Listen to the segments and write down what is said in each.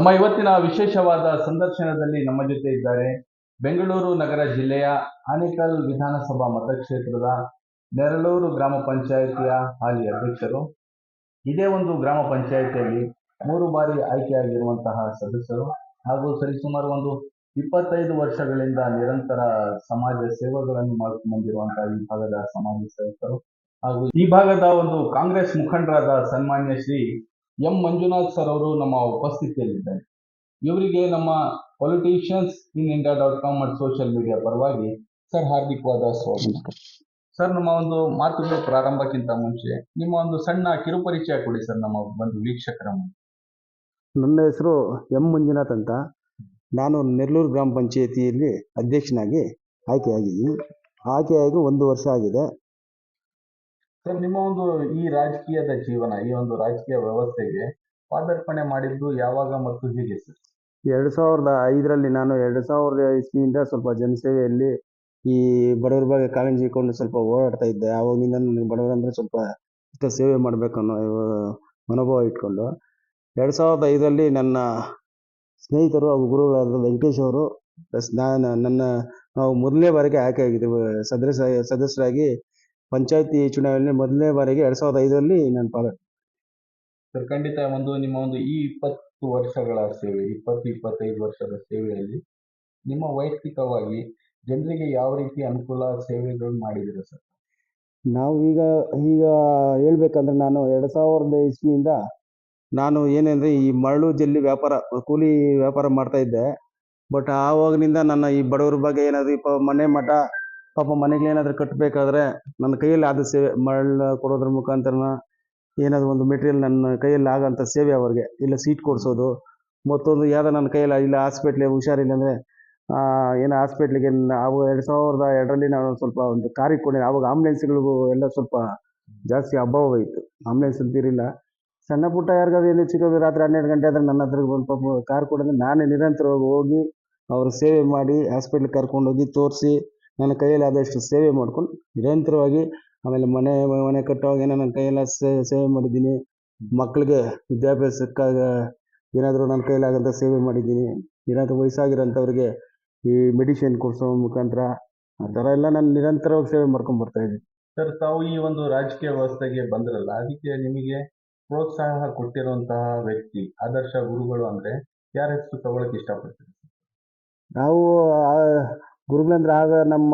ನಮ್ಮ ಇವತ್ತಿನ ವಿಶೇಷವಾದ ಸಂದರ್ಶನದಲ್ಲಿ ನಮ್ಮ ಜೊತೆ ಇದ್ದಾರೆ ಬೆಂಗಳೂರು ನಗರ ಜಿಲ್ಲೆಯ ಆನೇಕಲ್ ವಿಧಾನಸಭಾ ಮತಕ್ಷೇತ್ರದ ನೆರಳೂರು ಗ್ರಾಮ ಪಂಚಾಯಿತಿಯ ಹಾಲಿ ಅಧ್ಯಕ್ಷರು. ಇದೇ ಒಂದು ಗ್ರಾಮ ಪಂಚಾಯಿತಿಯಲ್ಲಿ ಮೂರು ಬಾರಿ ಆಯ್ಕೆಯಾಗಿರುವಂತಹ ಸದಸ್ಯರು ಹಾಗೂ ಸರಿಸುಮಾರು ಒಂದು ಇಪ್ಪತ್ತೈದು ವರ್ಷಗಳಿಂದ ನಿರಂತರ ಸಮಾಜ ಸೇವೆಗಳನ್ನು ಮಾಡ್ಕೊಂಡು ಬಂದಿರುವಂತಹ ಈ ಭಾಗದ ಸಮಾಜ ಸೇವಕರು ಹಾಗೂ ಈ ಭಾಗದ ಒಂದು ಕಾಂಗ್ರೆಸ್ ಮುಖಂಡರಾದ ಸನ್ಮಾನ್ಯ ಶ್ರೀ ಎಂ ಮಂಜುನಾಥ್ ಸರ್ ಅವರು ನಮ್ಮ ಉಪಸ್ಥಿತಿಯಲ್ಲಿದ್ದಾರೆ. ಇವರಿಗೆ ನಮ್ಮ politicians in India dot com ಮತ್ತು ಸೋಷಿಯಲ್ ಮೀಡಿಯಾ ಪರವಾಗಿ ಸರ್ ಹಾರ್ದಿಕವಾದ ಸ್ವಾಗತ. ಸರ್, ನಮ್ಮ ಒಂದು ಮಾತುಕತೆ ಪ್ರಾರಂಭಕ್ಕಿಂತ ಮುಂಚೆ ನಿಮ್ಮ ಒಂದು ಸಣ್ಣ ಕಿರುಪರಿಚಯ ಕೊಡಿ ಸರ್, ನಮ್ಮ ಒಂದು ವೀಕ್ಷಕರ ನನ್ನ ಹೆಸರು ಎಂ ಮಂಜುನಾಥ್ ಅಂತ. ನಾನು ನೆಲ್ಲೂರು ಗ್ರಾಮ ಪಂಚಾಯಿತಿಯಲ್ಲಿ ಅಧ್ಯಕ್ಷನಾಗಿ ಆಯ್ಕೆಯಾಗಿದ್ದೀನಿ. ಆಯ್ಕೆಯಾಗಿ ಒಂದು ವರ್ಷ ಆಗಿದೆ. ಸರ್ ನಿಮ್ಮ ಒಂದು ಈ ರಾಜಕೀಯದ ಜೀವನ, ಈ ಒಂದು ರಾಜಕೀಯ ವ್ಯವಸ್ಥೆಗೆ ಪಾದಾರ್ಪಣೆ ಮಾಡಿದ್ದು ಯಾವಾಗ ಮತ್ತು ಹೇಗೆ ಸರ್? ಎರಡು ಸಾವಿರದ ಐದರಲ್ಲಿ ನಾನು ಎರಡು ಸಾವಿರದ ಇಸ್ವಿಯಿಂದ ಸ್ವಲ್ಪ ಜನಸೇವೆಯಲ್ಲಿ ಈ ಬಡವರ ಬಗ್ಗೆ ಕಾಳಜಿ ಇಟ್ಕೊಂಡು ಸ್ವಲ್ಪ ಓಡಾಡ್ತಾ ಇದ್ದೆ. ಆವಾಗಿಂದ ನನಗೆ ಬಡವರಂದ್ರೆ ಸ್ವಲ್ಪ ಇಷ್ಟ ಸೇವೆ ಮಾಡಬೇಕು ಅನ್ನೋ ಮನೋಭಾವ ಇಟ್ಕೊಂಡು. ಎರಡು ಸಾವಿರದ ಐದರಲ್ಲಿ ನನ್ನ ಸ್ನೇಹಿತರು ಹಾಗೂ ಗುರುಗಳಾದ ವೆಂಕಟೇಶ್ ಅವರು, ಪ್ಲಸ್ ನಾನು ನನ್ನ, ನಾವು ಮೊದಲನೇ ಬಾರಿಗೆ ಆಯ್ಕೆ ಆಗಿದ್ದೆವು ಸದಸ್ಯ, ಸದಸ್ಯರಾಗಿ ಪಂಚಾಯತಿ ಚುನಾವಣೆ ಮೊದಲನೇ ಬಾರಿಗೆ ಎರಡು ಸಾವಿರದ ಐದರಲ್ಲಿ ನಾನು ಪಾಲ ಸರ್ ಖಂಡಿತ ಒಂದು ನಿಮ್ಮ ಒಂದು ಈ ಇಪ್ಪತ್ತು ವರ್ಷಗಳ ಸೇವೆ ಇಪ್ಪತ್ತು ಇಪ್ಪತ್ತೈದು ವರ್ಷದ ಸೇವೆಯಲ್ಲಿ ನಿಮ್ಮ ವೈಯಕ್ತಿಕವಾಗಿ ಜನರಿಗೆ ಯಾವ ರೀತಿ ಅನುಕೂಲ ಸೇವೆಗಳು ಮಾಡಿದ್ದೀರಾ ಸರ್? ನಾವು ಈಗ ಈಗ ಹೇಳ್ಬೇಕಂದ್ರೆ ನಾನು ಎರಡು ಸಾವಿರದ ಇಸ್ವಿಯಿಂದ ನಾನು ಏನಂದ್ರೆ ಈ ಮರಳು ಜಲ್ಲಿ ವ್ಯಾಪಾರ ಕೂಲಿ ವ್ಯಾಪಾರ ಮಾಡ್ತಾ ಇದ್ದೆ. ಬಟ್ ಆವಾಗಿನಿಂದ ನನ್ನ ಈ ಬಡವ್ರ ಬಗ್ಗೆ ಏನಾದರೂ ಇಪ್ಪ ಮನೆ ಮಠ ಪಾಪ ಮನೆಗಳೇನಾದರೂ ಕಟ್ಟಬೇಕಾದ್ರೆ ನನ್ನ ಕೈಯಲ್ಲಿ ಆದ ಸೇವೆ ಮರಳು ಕೊಡೋದ್ರ ಮುಖಾಂತರ ಏನಾದರೂ ಒಂದು ಮೆಟೀರಿಯಲ್ ನನ್ನ ಕೈಯಲ್ಲಿ ಆಗೋಂಥ ಸೇವೆ ಅವ್ರಿಗೆ. ಇಲ್ಲ ಸೀಟ್ ಕೊಡಿಸೋದು. ಮತ್ತೊಂದು ಯಾವುದೋ ನನ್ನ ಕೈಯಲ್ಲಿ ಇಲ್ಲ ಹಾಸ್ಪಿಟ್ಲಿಗೆ ಹುಷಾರಿಲ್ಲ ಅಂದರೆ ಏನು ಹಾಸ್ಪಿಟ್ಲಿಗೆ ಅವು ಎರಡು ಸಾವಿರದ ಎರಡರಲ್ಲಿ ನಾನು ಸ್ವಲ್ಪ ಒಂದು ಕಾರ್ ಕೊಡಿ ಆವಾಗ ಆಂಬುಲೆನ್ಸ್ಗಳಿಗೂ ಎಲ್ಲ ಸ್ವಲ್ಪ ಜಾಸ್ತಿ ಅಭಾವ ಇತ್ತು. ಆಂಬುಲೆನ್ಸ್ ಅಂತಿರಲಿಲ್ಲ ಸಣ್ಣ ಪುಟ್ಟ ಯಾರಿಗಾದ್ರು ಏನು ಸಿಗೋದು ರಾತ್ರಿ ಹನ್ನೆರಡು ಗಂಟೆ ಆದರೆ ನನ್ನ ಹತ್ರ ಒಂದು ಪಾಪ ಕಾರ್ ಕೊಡೋದು. ನಾನೇ ನಿರಂತರವಾಗಿ ಹೋಗಿ ಅವ್ರ ಸೇವೆ ಮಾಡಿ ಹಾಸ್ಪಿಟ್ಲಿಗೆ ಕರ್ಕೊಂಡೋಗಿ ತೋರಿಸಿ ನನ್ನ ಕೈಯಲ್ಲಿ ಆದಷ್ಟು ಸೇವೆ ಮಾಡ್ಕೊಂಡು ನಿರಂತರವಾಗಿ ಆಮೇಲೆ ಮನೆ ಮನೆ ಕಟ್ಟುವಾಗ ಏನೋ ನನ್ನ ಕೈಯೆಲ್ಲ ಸೇವೆ ಮಾಡಿದ್ದೀನಿ. ಮಕ್ಕಳಿಗೆ ವಿದ್ಯಾಭ್ಯಾಸಕ್ಕಾಗ ಏನಾದರೂ ನನ್ನ ಕೈಲಾಗಂಥ ಸೇವೆ ಮಾಡಿದ್ದೀನಿ. ಏನಾದರೂ ವಯಸ್ಸಾಗಿರೋಂಥವ್ರಿಗೆ ಈ ಮೆಡಿಸಿನ್ ಕೊಡಿಸೋ ಮುಖಾಂತರ ಆ ಥರ ಎಲ್ಲ ನಾನು ನಿರಂತರವಾಗಿ ಸೇವೆ ಮಾಡ್ಕೊಂಡು ಬರ್ತಾ ಇದ್ದೀನಿ. ಸರ್ ತಾವು ಈ ಒಂದು ರಾಜಕೀಯ ವ್ಯವಸ್ಥೆಗೆ ಬಂದ್ರಲ್ಲ ಅದಕ್ಕೆ ನಿಮಗೆ ಪ್ರೋತ್ಸಾಹ ಕೊಟ್ಟಿರುವಂತಹ ವ್ಯಕ್ತಿ ಆದರ್ಶ ಗುರುಗಳು ಅಂದರೆ ಯಾರ ಹೆಸರು ತಗೊಳಕ್ಕೆ ಇಷ್ಟಪಡ್ತೀರಿ? ನಾವು ಗುರುಗಳಂದ್ರೆ ಆಗ ನಮ್ಮ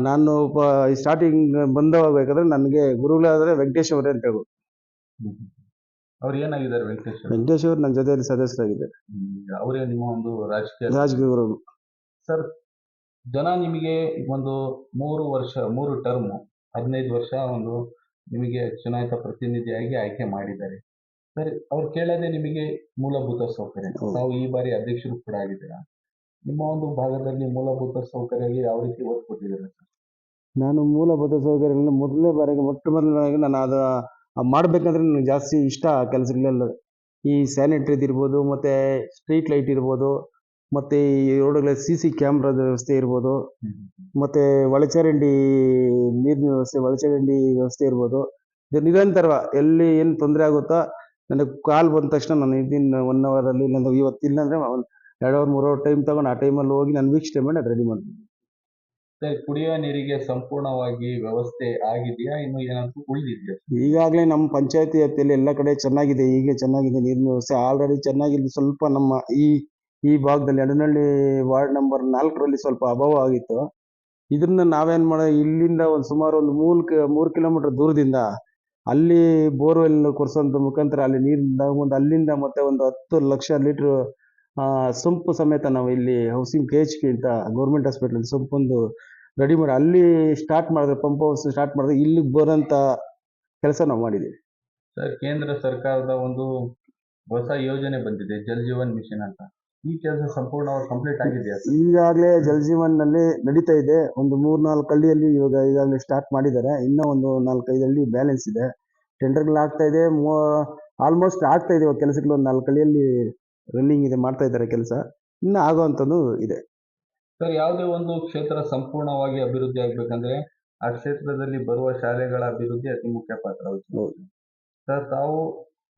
ನಾನು ಪ ಸ್ಟಾರ್ಟಿಂಗ್ ಬಂದವಾಗಬೇಕಾದ್ರೆ ನನಗೆ ಗುರುಗಳಾದರೆ ವೆಂಕಟೇಶ್ ಅವರೇ ಅಂತ ಹೇಳ್ಬೋದು. ಅವ್ರು ಏನಾಗಿದ್ದಾರೆ ವೆಂಕಟೇಶ್ ಅವ್ರು? ವೆಂಕಟೇಶ್ ಅವರು ನನ್ನ ಜೊತೆಯಲ್ಲಿ ಸದಸ್ಯರಾಗಿದ್ದಾರೆ. ಹ್ಮ್, ಅವರೇ ನಿಮ್ಮ ಒಂದು ರಾಜಕೀಯ ರಾಜಗುರು ಸರ್ ಜನ ನಿಮಗೆ ಒಂದು ಮೂರು ವರ್ಷ ಮೂರು ಟರ್ಮ್ ಹದಿನೈದು ವರ್ಷ ಒಂದು ನಿಮಗೆ ಚುನಾಯಿತ ಪ್ರತಿನಿಧಿಯಾಗಿ ಆಯ್ಕೆ ಮಾಡಿದ್ದಾರೆ. ಸರ್ ಅವ್ರು ಕೇಳೋದೇ ನಿಮಗೆ ಮೂಲಭೂತ ಸೌಕರ್ಯ. ನಾವು ತಾವು ಈ ಬಾರಿ ಅಧ್ಯಕ್ಷರು ಕೂಡ ಆಗಿದ್ದೀರಾ? ನಿಮ್ಮ ಒಂದು ಭಾಗದಲ್ಲಿ ಮೂಲಭೂತ ಸೌಕರ್ಯಕ್ಕೆ ಯಾವ ರೀತಿ ಒತ್ತು ಕೊಟ್ಟಿದ್ದೀರಾ ನಾನು ಮೂಲಭೂತ ಸೌಕರ್ಯಗಳನ್ನ ಮೊದಲನೇ ಬಾರಿಗೆ ಮೊಟ್ಟ ಮೊದಲನೇದಾಗಿ ನಾನು ಅದು ಮಾಡಬೇಕಂದ್ರೆ ನನಗೆ ಜಾಸ್ತಿ ಇಷ್ಟ ಆ ಕೆಲಸಗಳೆಲ್ಲ. ಈ ಸ್ಯಾನಿಟ್ರಿದು ಇರ್ಬೋದು, ಮತ್ತು ಸ್ಟ್ರೀಟ್ ಲೈಟ್ ಇರ್ಬೋದು, ಮತ್ತು ಈ ರೋಡ್ಗಳ ಸಿ ಸಿ ಕ್ಯಾಮ್ರಾದ ವ್ಯವಸ್ಥೆ ಇರ್ಬೋದು, ಮತ್ತು ಒಳಚರಂಡಿ ನೀರಿನ ವ್ಯವಸ್ಥೆ, ಒಳಚರಂಡಿ ವ್ಯವಸ್ಥೆ ಇರ್ಬೋದು. ಇದು ನಿರಂತರ ಎಲ್ಲಿ ಏನು ತೊಂದರೆ ಆಗುತ್ತೋ, ನನಗೆ ಕಾಲ್ ಬಂದ ತಕ್ಷಣ ನಾನು ಇದನ್ನ ಒನ್ ಅವರಲ್ಲಿ ಇಲ್ಲಾಂದ್ರೆ ಇವತ್ತು ಒಂದು ಎರಡು ಅವರ್ ಮೂರು ಅವರ್ ಟೈಮ್ ತಗೊಂಡು ಆ ಟೈಮಲ್ಲಿ ಹೋಗಿ ನಾನು ವೀಕ್ಷಣೆ ಮಾಡಿ ಅದು ರೆಡಿ ಮಾಡ್ತೀನಿ. ಸರ್ ಕುಡಿಯುವ ನೀರಿಗೆ ಸಂಪೂರ್ಣವಾಗಿ ವ್ಯವಸ್ಥೆ ಆಗಿದೆಯಾ? ಇನ್ನು ಏನಾದರೂ ಉಳಿದಿದೆಯಾ? ಈಗಾಗಲೇ ನಮ್ಮ ಪಂಚಾಯತಿ ವ್ಯಾಪ್ತಿಯಲ್ಲಿ ಎಲ್ಲ ಕಡೆ ಚೆನ್ನಾಗಿದೆ ಈಗ ಚೆನ್ನಾಗಿದೆ ನೀರಿನ ವ್ಯವಸ್ಥೆ. ಆಲ್ರೆಡಿ ಚೆನ್ನಾಗಿದೆ. ಸ್ವಲ್ಪ ನಮ್ಮ ಈ ಈ ಭಾಗದಲ್ಲಿ ಎಡನಹಳ್ಳಿ ವಾರ್ಡ್ ನಂಬರ್ ನಾಲ್ಕರಲ್ಲಿ ಸ್ವಲ್ಪ ಅಭಾವ ಆಗಿತ್ತು. ಇದನ್ನ ನಾವೇನ್ ಮಾಡೋ ಇಲ್ಲಿಂದ ಒಂದು ಸುಮಾರು ಒಂದು ಮೂರು ಕ ಮೂರು ಕಿಲೋಮೀಟರ್ ದೂರದಿಂದ ಅಲ್ಲಿ ಬೋರ್ವೆಲ್ ಕೊರ್ಸೋಂಥ ಮುಖಾಂತರ ಅಲ್ಲಿ ನೀರಿಂದ ಒಂದು ಅಲ್ಲಿಂದ ಮತ್ತೆ ಒಂದು ಹತ್ತು ಲಕ್ಷ ಲೀಟ್ರ್ ಸೊಂಪು ಸಮೇತ ನಾವು ಇಲ್ಲಿ ಹೌಸಿಂಗ್ ಕೆ ಎಚ್ ಕೆ ಅಂತ ಗೌರ್ಮೆಂಟ್ ಹಾಸ್ಪಿಟಲ್ ಸೊಂಪೊಂದು ರೆಡಿ ಮಾಡಿ ಅಲ್ಲಿ ಸ್ಟಾರ್ಟ್ ಮಾಡಿದ್ರೆ ಪಂಪ್ ಹೌಸ್ ಸ್ಟಾರ್ಟ್ ಮಾಡಿದ್ರೆ ಇಲ್ಲಿಗೆ ಬರೋಂಥ ಕೆಲಸ ನಾವು ಮಾಡಿದ್ದೀವಿ ಸರ್ ಕೇಂದ್ರ ಸರ್ಕಾರದ ಒಂದು ಹೊಸ ಯೋಜನೆ ಬಂದಿದೆ ಜಲ್ ಜೀವನ್ ಮಿಷನ್ ಅಂತ. ಈ ಕೆಲಸ ಸಂಪೂರ್ಣವಾಗಿ ಕಂಪ್ಲೀಟ್ ಆಗಿದೆಯಾ ಸರ್? ಈಗಾಗಲೇ ಜಲ್ ಜೀವನ್ನಲ್ಲಿ ನಡೀತಾ ಇದೆ. ಒಂದು ಮೂರು ನಾಲ್ಕು ಹಳ್ಳಿಯಲ್ಲಿ ಇವಾಗ ಈಗಾಗಲೇ ಸ್ಟಾರ್ಟ್ ಮಾಡಿದ್ದಾರೆ. ಇನ್ನೂ ಒಂದು ನಾಲ್ಕೈದು ಹಳ್ಳಿ ಬ್ಯಾಲೆನ್ಸ್ ಇದೆ. ಟೆಂಡರ್ಗಳು ಆಗ್ತಾ ಇದೆ. ಆಲ್ಮೋಸ್ಟ್ ಆಗ್ತಾ ಇದೆ ಇವಾಗ ಕೆಲಸಗಳು. ಒಂದು ನಾಲ್ಕು ಹಳ್ಳಿಯಲ್ಲಿ ರನ್ನಿಂಗ್ ಇದೆ ಮಾಡ್ತಾ ಇದ್ದಾರೆ ಕೆಲಸ. ಇನ್ನೂ ಆಗುವಂಥದ್ದು ಇದೆ. ಸರ್ ಯಾವುದೇ ಒಂದು ಕ್ಷೇತ್ರ ಸಂಪೂರ್ಣವಾಗಿ ಅಭಿವೃದ್ಧಿ ಆಗ್ಬೇಕಂದ್ರೆ ಆ ಕ್ಷೇತ್ರದಲ್ಲಿ ಬರುವ ಶಾಲೆಗಳ ಅಭಿವೃದ್ಧಿ ಅತಿ ಮುಖ್ಯ ಪಾತ್ರ. ಸರ್ ತಾವು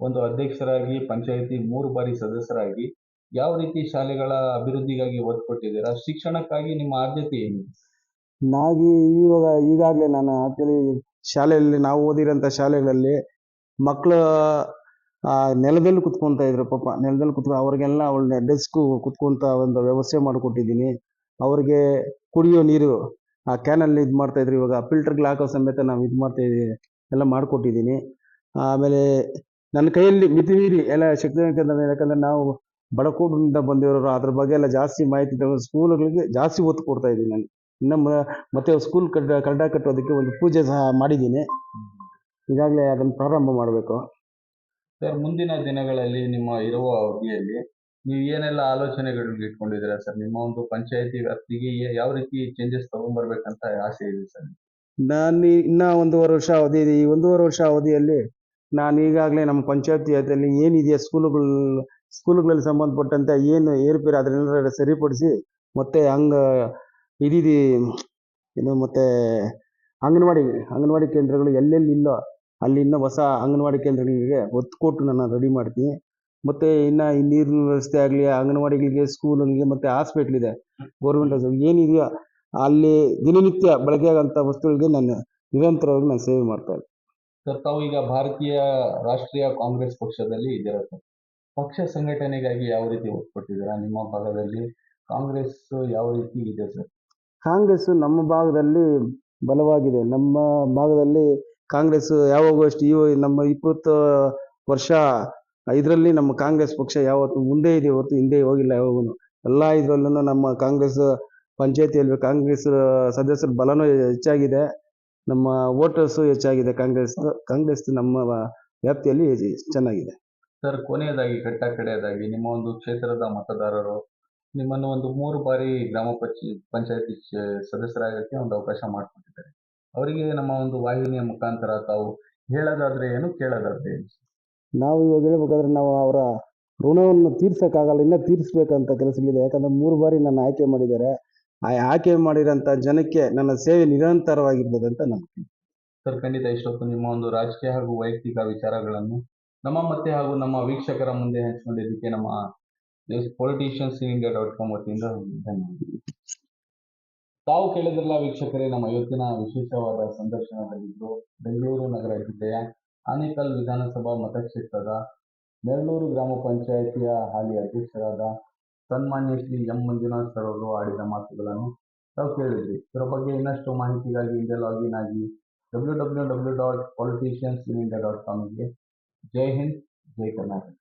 ಒಂದು ಅಧ್ಯಕ್ಷರಾಗಿ ಪಂಚಾಯಿತಿ ಮೂರು ಬಾರಿ ಸದಸ್ಯರಾಗಿ ಯಾವ ರೀತಿ ಶಾಲೆಗಳ ಅಭಿವೃದ್ಧಿಗಾಗಿ ಒತ್ತು ಕೊಟ್ಟಿದ್ದೀರಾ ಶಿಕ್ಷಣಕ್ಕಾಗಿ ನಿಮ್ಮ ಆದ್ಯತೆ ಏನು? ನಾಗಿ ಇವಾಗ ಈಗಾಗಲೇ ನಾನು ಆಕ್ಚುಲಿ ಶಾಲೆಯಲ್ಲಿ ನಾವು ಓದಿರೋಂಥ ಶಾಲೆಗಳಲ್ಲಿ ಮಕ್ಕಳು ನೆಲದಲ್ಲಿ ಕುತ್ಕೊತಾ ಇದ್ರು ಪಾಪ. ನೆಲದಲ್ಲಿ ಕುತ್ಕೊ, ಅವ್ರಿಗೆಲ್ಲ ಒಳ್ಳೆ ಡೆಸ್ಕು ಕುತ್ಕೊಂತ ಒಂದು ವ್ಯವಸ್ಥೆ ಮಾಡಿಕೊಟ್ಟಿದ್ದೀನಿ. ಅವ್ರಿಗೆ ಕುಡಿಯೋ ನೀರು, ಆ ಕ್ಯಾನಲ್ಲಿ ಇದು ಮಾಡ್ತಾ ಇದ್ರು. ಇವಾಗ ಫಿಲ್ಟರ್ಗಳು ಹಾಕೋ ಸಮೇತ ನಾವು ಇದು ಮಾಡ್ತಾ ಇದೀವಿ, ಎಲ್ಲ ಮಾಡಿಕೊಟ್ಟಿದ್ದೀನಿ. ಆಮೇಲೆ ನನ್ನ ಕೈಯಲ್ಲಿ ಮಿತಿ ಮೀರಿ ಎಲ್ಲ ಶಕ್ತಿ ಯಾಕಂದ್ರೆ ನಾವು ಬಡಕೂಟದಿಂದ ಬಂದಿರೋರು, ಅದ್ರ ಬಗ್ಗೆ ಎಲ್ಲ ಜಾಸ್ತಿ ಮಾಹಿತಿ ಸ್ಕೂಲ್ಗಳಿಗೆ ಜಾಸ್ತಿ ಒತ್ತು ಕೊಡ್ತಾ ಇದ್ದೀನಿ ನಾನು. ಇನ್ನು ಮತ್ತೆ ಸ್ಕೂಲ್ ಕಟ್ಟ ಕಡ್ಡ ಕಟ್ಟೋದಕ್ಕೆ ಒಂದು ಪೂಜೆ ಸಹ ಮಾಡಿದ್ದೀನಿ. ಈಗಾಗಲೇ ಅದನ್ನು ಪ್ರಾರಂಭ ಮಾಡಬೇಕು. ಸರ್, ಮುಂದಿನ ದಿನಗಳಲ್ಲಿ ನಿಮ್ಮ ಇರುವ ಅವಧಿಯಲ್ಲಿ ನೀವು ಏನೆಲ್ಲ ಆಲೋಚನೆಗಳು ಇಟ್ಕೊಂಡಿದ್ದೀರಾ ಸರ್? ನಿಮ್ಮ ಒಂದು ಪಂಚಾಯತಿ ವ್ಯಾಪ್ತಿಗೆ ಯಾವ ರೀತಿ ಚೇಂಜಸ್ ತಗೊಂಡ್ಬರ್ಬೇಕಂತ ಆಸೆ ಇದೆ ಸರ್? ನಾನು ಇನ್ನ ಒಂದೂವರೆ ವರ್ಷ ಅವಧಿ ಈ ಒಂದೂವರೆ ವರ್ಷ ಅವಧಿಯಲ್ಲಿ ನಾನು ಈಗಾಗಲೇ ನಮ್ಮ ಪಂಚಾಯತಿಯಲ್ಲಿ ಏನಿದೆಯಾ ಸ್ಕೂಲುಗಳು, ಸ್ಕೂಲುಗಳಲ್ಲಿ ಸಂಬಂಧಪಟ್ಟಂತೆ ಏನು ಏರುಪೇರು ಅದನ್ನೆಲ್ಲ ಸರಿಪಡಿಸಿ ಮತ್ತೆ ಹಂಗ ಇದಿದೆ, ಏನು ಮತ್ತೆ ಅಂಗನವಾಡಿ ಅಂಗನವಾಡಿ ಕೇಂದ್ರಗಳು ಎಲ್ಲೆಲ್ಲಿ ಇಲ್ಲೋ ಅಲ್ಲಿ ಇನ್ನೂ ಹೊಸ ಅಂಗನವಾಡಿ ಕೇಂದ್ರಗಳಿಗೆ ಒತ್ತು ಕೊಟ್ಟು ನಾನು ರೆಡಿ ಮಾಡ್ತೀನಿ. ಮತ್ತೆ ಇನ್ನು ಈ ನೀರಿನ ವ್ಯವಸ್ಥೆ ಆಗಲಿ ಅಂಗನವಾಡಿಗಳಿಗೆ ಸ್ಕೂಲ್ಗಳಿಗೆ ಮತ್ತೆ ಹಾಸ್ಪಿಟ್ಲ್ ಇದೆ. ಗೌರ್ಮೆಂಟ್ ಏನಿದೆಯೋ ಅಲ್ಲಿ ದಿನನಿತ್ಯ ಬಳಕೆ ಆಗೋಂಥ ವಸ್ತುಗಳಿಗೆ ನಾನು ನಿರಂತರವಾಗಿ ನಾನು ಸೇವೆ ಮಾಡ್ತಾ ಸರ್ ತಾವು ಈಗ ಭಾರತೀಯ ರಾಷ್ಟ್ರೀಯ ಕಾಂಗ್ರೆಸ್ ಪಕ್ಷದಲ್ಲಿ ಇದ್ದೀರಾ ಸರ್ ಪಕ್ಷ ಸಂಘಟನೆಗಾಗಿ ಯಾವ ರೀತಿ ಒತ್ತು ಕೊಟ್ಟಿದ್ದೀರಾ? ನಿಮ್ಮ ಭಾಗದಲ್ಲಿ ಕಾಂಗ್ರೆಸ್ ಯಾವ ರೀತಿ ಇದೆ ಸರ್ ಕಾಂಗ್ರೆಸ್ ನಮ್ಮ ಭಾಗದಲ್ಲಿ ಬಲವಾಗಿದೆ. ನಮ್ಮ ಭಾಗದಲ್ಲಿ ಕಾಂಗ್ರೆಸ್ ಯಾವಾಗೂ ಅಷ್ಟು. ಇವ ನಮ್ಮ ಇಪ್ಪತ್ತು ವರ್ಷ ಇದರಲ್ಲಿ ನಮ್ಮ ಕಾಂಗ್ರೆಸ್ ಪಕ್ಷ ಯಾವತ್ತು ಮುಂದೆ ಇದೆ ಹೊರತು ಹಿಂದೆ ಹೋಗಿಲ್ಲ ಯಾವಾಗೂ ಎಲ್ಲ ಇದರಲ್ಲೂ ನಮ್ಮ ಕಾಂಗ್ರೆಸ್ ಪಂಚಾಯತಿಯಲ್ಲಿ ಕಾಂಗ್ರೆಸ್ ಸದಸ್ಯರ ಬಲನೂ ಹೆಚ್ಚಾಗಿದೆ. ನಮ್ಮ ವೋಟರ್ಸು ಹೆಚ್ಚಾಗಿದೆ. ಕಾಂಗ್ರೆಸ್ ಕಾಂಗ್ರೆಸ್ ನಮ್ಮ ವ್ಯಾಪ್ತಿಯಲ್ಲಿ ಚೆನ್ನಾಗಿದೆ. ಸರ್, ಕೊನೆಯದಾಗಿ ಕಟ್ಟ ಕಡೆಯದಾಗಿ ನಿಮ್ಮ ಒಂದು ಕ್ಷೇತ್ರದ ಮತದಾರರು ನಿಮ್ಮನ್ನು ಒಂದು ಮೂರು ಬಾರಿ ಗ್ರಾಮ ಪಂಚಾಯತಿ ಸದಸ್ಯರಾಗಕ್ಕೆ ಒಂದು ಅವಕಾಶ ಮಾಡಿಕೊಟ್ಟಿದ್ದಾರೆ. ಅವರಿಗೆ ನಮ್ಮ ಒಂದು ವಾಹಿನಿಯ ಮುಖಾಂತರ ತಾವು ಹೇಳೋದಾದ್ರೆ ಏನು ಕೇಳೋದಾದ್ರೆ ಏನು? ನಾವು ಇವಾಗ ಹೇಳ್ಬೇಕಾದ್ರೆ ನಾವು ಅವರ ಋಣವನ್ನು ತೀರ್ಸೋಕ್ಕಾಗಲ್ಲ ಇನ್ನೂ ತೀರಿಸ್ಬೇಕಂತ ಕೆಲಸಗಳಿದೆ. ಯಾಕಂದರೆ ಮೂರು ಬಾರಿ ನನ್ನ ಆಯ್ಕೆ ಮಾಡಿದ್ದಾರೆ. ಆ ಆಯ್ಕೆ ಮಾಡಿರೋಂಥ ಜನಕ್ಕೆ ನನ್ನ ಸೇವೆ ನಿರಂತರವಾಗಿರ್ತದೆ ಅಂತ ನಂಬಿಕೆ. ಸರ್ ಖಂಡಿತ ಇಷ್ಟೊತ್ತು ನಿಮ್ಮ ಒಂದು ರಾಜಕೀಯ ಹಾಗೂ ವೈಯಕ್ತಿಕ ವಿಚಾರಗಳನ್ನು ನಮ್ಮ ಮತ್ತೆ ಹಾಗೂ ನಮ್ಮ ವೀಕ್ಷಕರ ಮುಂದೆ ಹಂಚಿಕೊಂಡಿದ್ದಕ್ಕೆ ನಮ್ಮ ಪೊಲಿಟಿಷಿಯನ್ಸ್ ಇಂಡಿಯಾ ಡಾಟ್ ಕಾಮ್ ವತಿಯಿಂದ ಧನ್ಯವಾದ ತಾವು ಕೇಳಿದ್ರಲ್ಲ ವೀಕ್ಷಕರೇ, ನಮ್ಮ ಇವತ್ತಿನ ವಿಶೇಷವಾದ ಸಂದರ್ಶನದಲ್ಲಿದ್ದು ಬೆಂಗಳೂರು ನಗರ ಜಿಲ್ಲೆಯ ಆನೇಕಲ್ ವಿಧಾನಸಭಾ ಮತಕ್ಷೇತ್ರದ ನೆರಳೂರು ಗ್ರಾಮ ಪಂಚಾಯಿತಿಯ ಹಾಲಿ ಅಧ್ಯಕ್ಷರಾದ ಸನ್ಮಾನ್ಯ ಶ್ರೀ ಎಂ ಮಂಜುನಾಥ್ ಸರ್ ಅವರು ಆಡಿದ ಮಾತುಗಳನ್ನು ತಾವು ಕೇಳಿದ್ರಿ ಇದರ ಬಗ್ಗೆ ಇನ್ನಷ್ಟು ಮಾಹಿತಿಗಾಗಿ ಹಿಂದೆ ಲಾಗಿನ್ ಆಗಿ W W W dot politicians in India dot ಕಾಮ್ಗೆ. Jai Hind, Jai Karnataka.